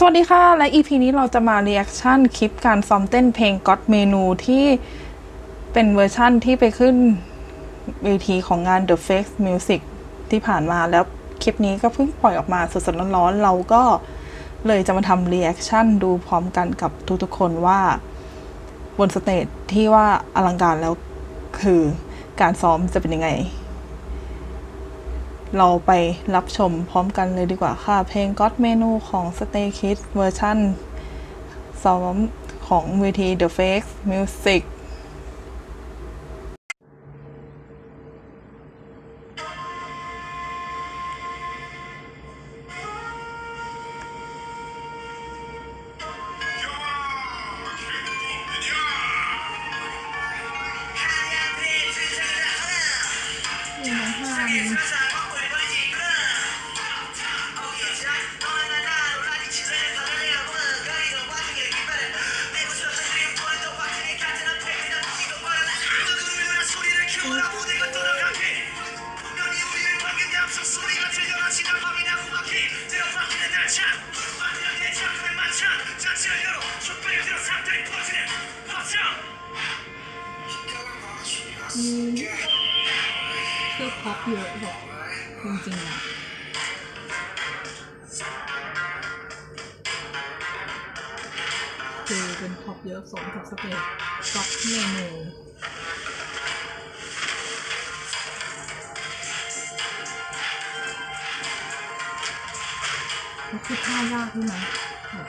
สวัสดีค่ะ และ EP นี้เราจะมา r ี a c t ชั่นคลิปการซ้อมเต้นเพลง God Menu ที่เป็นเวอร์ชั่นที่ไปขึ้นเวทีของงาน The Face Music ที่ผ่านมาแล้วคลิปนี้ก็เพิ่งปล่อยออกมาสดๆร้อนๆเราก็เลยจะมาทำ r ี a c t ชั่นดูพร้อมกันกับทุกๆคนว่าบนสเตจที่ว่าอลังการแล้วคือการซ้อมจะเป็นยังไง เราไปรับชมพร้อมกันเลยดีกว่าค่ะ เพลง God Menu ของ Stay Kids เวอร์ชันซ้อมของเวที The Face Music เสื้อพ็อปเยอะแบบจริงๆอะคือเป็นพอปเยอะสมกับสเตจก็อตเมนู มันคือท่ายากใช่ไหมแบบ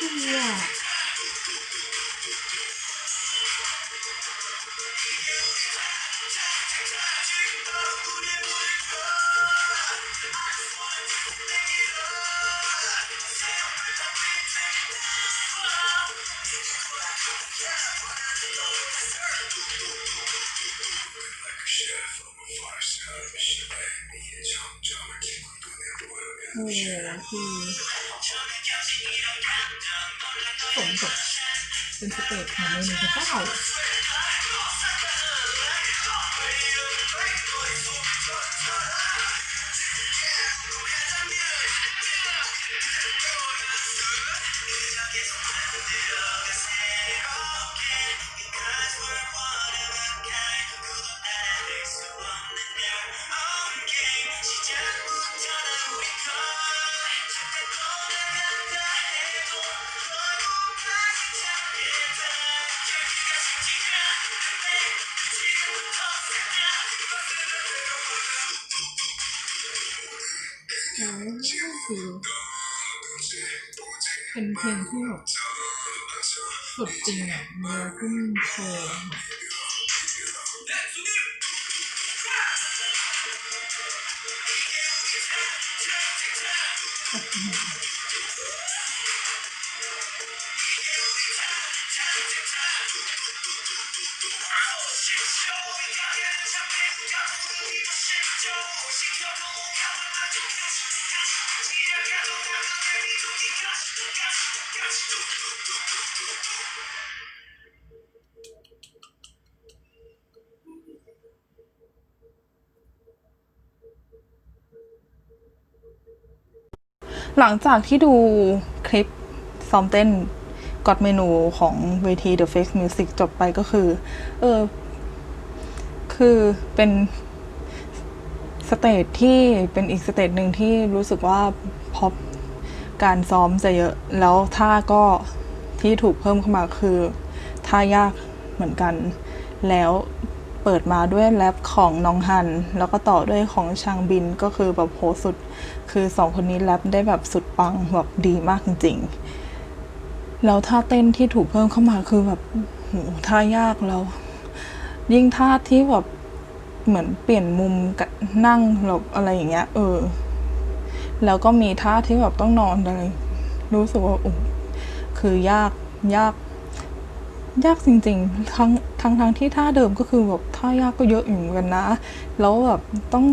ดีอะโอ้โหคือสมกับเป็นสเตจของเมนูพระเจ้า เป็นเพลงที่แบบสุดจริงอะเมื่อขึ้นโชว์ Show me หลังจากที่ดูคลิปซ้อมเต้นกอดเมนูของเวที The Face Music จบไปก็คือ เออ คือเป็นสเตจที่เป็นอีกสเตจหนึ่งที่รู้สึกว่าพอการซ้อมจะเยอะ แล้วท่าก็ที่ถูกเพิ่มเข้ามาคือท่ายากเหมือนกัน แล้ว เปิดมาด้วยแรปของน้องฮัน แล้วก็ต่อด้วยของชางบินก็คือแบบโหสุด คือสองคนนี้แรปได้แบบสุดปังแบบดีมากจริงๆ แล้วท่าเต้นที่ถูกเพิ่มเข้ามาคือแบบโหท่ายากแล้ว ยิ่งท่าที่แบบเหมือนเปลี่ยนมุมกนั่งหลบอะไรอย่างเงี้ย เออ แล้วก็มีท่าที่แบบต้องนอนอะไร รู้สึกว่าโอ้คือยากยาก ยากจริงๆ ทั้งทั้งทั้งที่ท่าเดิมก็คือแบบท่ายากก็เยอะอยู่เหมือนกันนะ แล้วแบบต้อง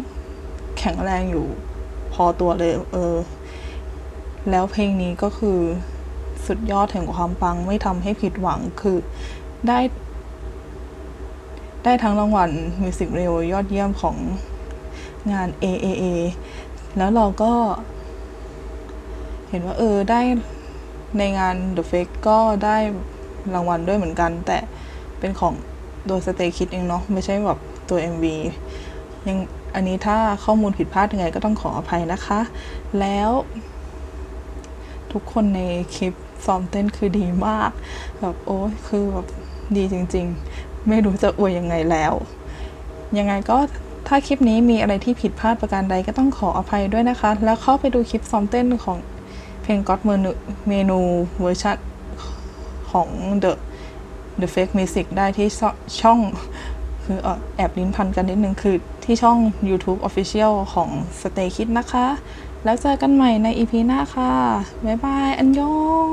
แข็งแรงอยู่พอตัวเลย เออ แล้วเพลงนี้ก็คือสุดยอดแห่งความปังไม่ทำให้ผิดหวังคือได้ ได้ทั้งรางวัลมิวสิกเร o ยอดเยี่ยมของงาน AAA แล้วเราก็ เห็นว่าเออได้ในงาน The Fake ก็ได้ รางวัลด้วยเหมือนกัน แต่เป็นของโดยสเตคิดเองเนาะไม่ใช่แบบตัว MV ยังอันนี้ถ้าข้อมูลผิดพลาดยังไงก็ต้องขออภัยนะคะ แล้ว ทุกคนในคลิปซ้อมเต้นคือดีมาก แบบโอ้ยคือแบบดีจริง ๆ ไม่รู้จะอวยยังไงแล้ว ยังไงก็ถ้าคลิปนี้มีอะไรที่ผิดพลาดประการใดก็ต้องขออภัยด้วยนะคะ แล้วเข้าไปดูคลิปซ้อมเต้นของเพลง God เมนูเมนูเวอร์ชัน ของ The The Fake Music ได้ที่ช่องคือแอบลิ้นพันกันนิดนึงคือที่ช่อง YouTube Official ของ Stay Kid นะคะ แล้วเจอกันใหม่ใน EP หน้าค่ะ บ๊ายบาย อันยอง